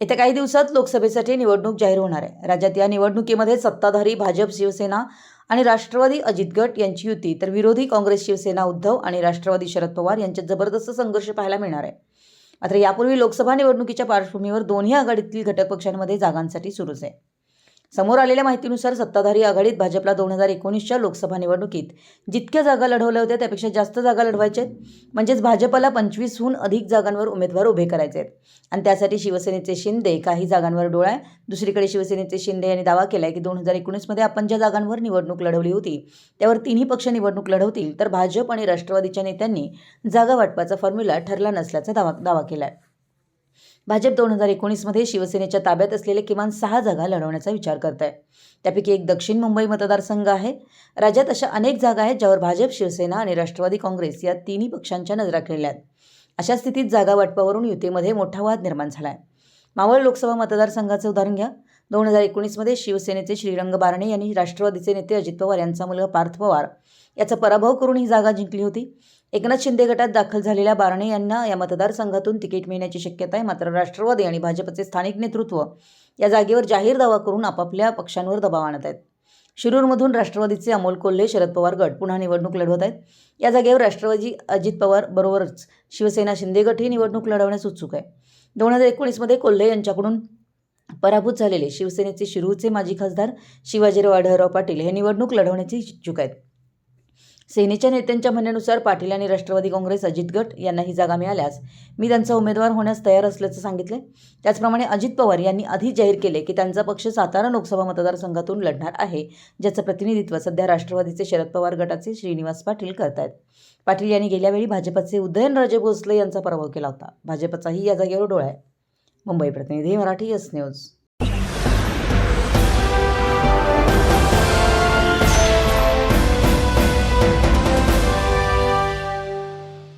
येत्या काही दिवसात लोकसभेसाठी निवडणूक जाहीर होणार आहे. राज्यात या निवडणुकीमध्ये सत्ताधारी भाजप शिवसेना आणि राष्ट्रवादी अजित गट यांची युती तर विरोधी काँग्रेस शिवसेना उद्धव आणि राष्ट्रवादी शरद पवार यांच्यात जबरदस्त संघर्ष पाहायला मिळणार आहे. मात्र यापूर्वी लोकसभा निवडणुकीच्या पार्श्वभूमीवर दोन्ही आघाडीतील घटक पक्षांमध्ये जागांसाठी सुरूच आहे. समोर आलेल्या माहितीनुसार सत्ताधारी आघाडीत भाजपला दोन हजार एकोणीसच्या लोकसभा निवडणुकीत जितक्या जागा लढवल्या होत्या त्यापेक्षा जास्त जागा लढवायच्या आहेत. म्हणजेच भाजपला पंचवीसहून अधिक जागांवर उमेदवार उभे करायचे आहेत. आणि त्यासाठी शिवसेनेचे शिंदे काही जागांवर डोळा आहे. दुसरीकडे शिवसेनेचे शिंदे यांनी दावा केला आहे की दोन हजार एकोणीसमध्ये आपण ज्या जागांवर निवडणूक लढवली होती त्यावर तिन्ही पक्ष निवडणूक लढवतील तर भाजप आणि राष्ट्रवादीच्या नेत्यांनी जागा वाटपाचा फॉर्म्युला ठरला नसल्याचा दावा दावा केला आहे भाजप दोन हजार एकोणीसमध्ये शिवसेनेच्या ताब्यात असलेले किमान सहा जागा लढवण्याचा विचार करत आहे त्यापैकी एक दक्षिण मुंबई मतदारसंघ आहे. राज्यात अशा अनेक जागा आहेत ज्यावर भाजप शिवसेना आणि राष्ट्रवादी काँग्रेस या तिन्ही पक्षांच्या नजरा खेळल्या आहेत. अशा स्थितीत जागा वाटपावरून युतीमध्ये मोठा वाद निर्माण झाला आहे मावळ लोकसभा मतदारसंघाचं उदाहरण घ्या. दोन हजार एकोणीसमध्ये शिवसेनेचे श्रीरंग बारणे यांनी राष्ट्रवादीचे नेते अजित पवार यांचा मुलगा पार्थ पवार याचा पराभव करून ही जागा जिंकली होती. एकनाथ शिंदे गटात दाखल झालेल्या बारणे यांना या मतदारसंघातून तिकीट मिळण्याची शक्यता आहे मात्र राष्ट्रवादी आणि भाजपचे स्थानिक नेतृत्व या जागेवर जाहीर दावा करून आपापल्या पक्षांवर दबाव आणत आहेत. शिरूरमधून राष्ट्रवादीचे अमोल कोल्हे शरद पवार गट पुन्हा निवडणूक लढवत आहेत. या जागेवर राष्ट्रवादी अजित पवार बरोबरच शिवसेना शिंदे गट ही निवडणूक लढवण्यास उत्सुक आहे. दोन हजार एकोणीसमध्ये कोल्हे यांच्याकडून पराभूत झालेले शिवसेनेचे शिरूरचे माजी खासदार शिवाजीराव आढळराव पाटील हे निवडणूक लढवण्याचे इच्छुक आहेत. सेनेच्या नेत्यांच्या म्हणण्यानुसार पाटील आणि राष्ट्रवादी काँग्रेस अजित गट यांना ही जागा मिळाल्यास मी त्यांचा उमेदवार होण्यास तयार असल्याचं सांगितले त्याचप्रमाणे अजित पवार यांनी आधी जाहीर केले की त्यांचा पक्ष सातारा लोकसभा मतदारसंघातून लढणार आहे ज्याचं प्रतिनिधित्व सध्या राष्ट्रवादीचे शरद पवार गटाचे श्रीनिवास पाटील करतायत. पाटील यांनी गेल्यावेळी भाजपचे उदयनराजे भोसले यांचा पराभव केला होता. भाजपचाही या जागेवर डोळा आहे. मुंबई प्रतिनिधी मराठी यस न्यूज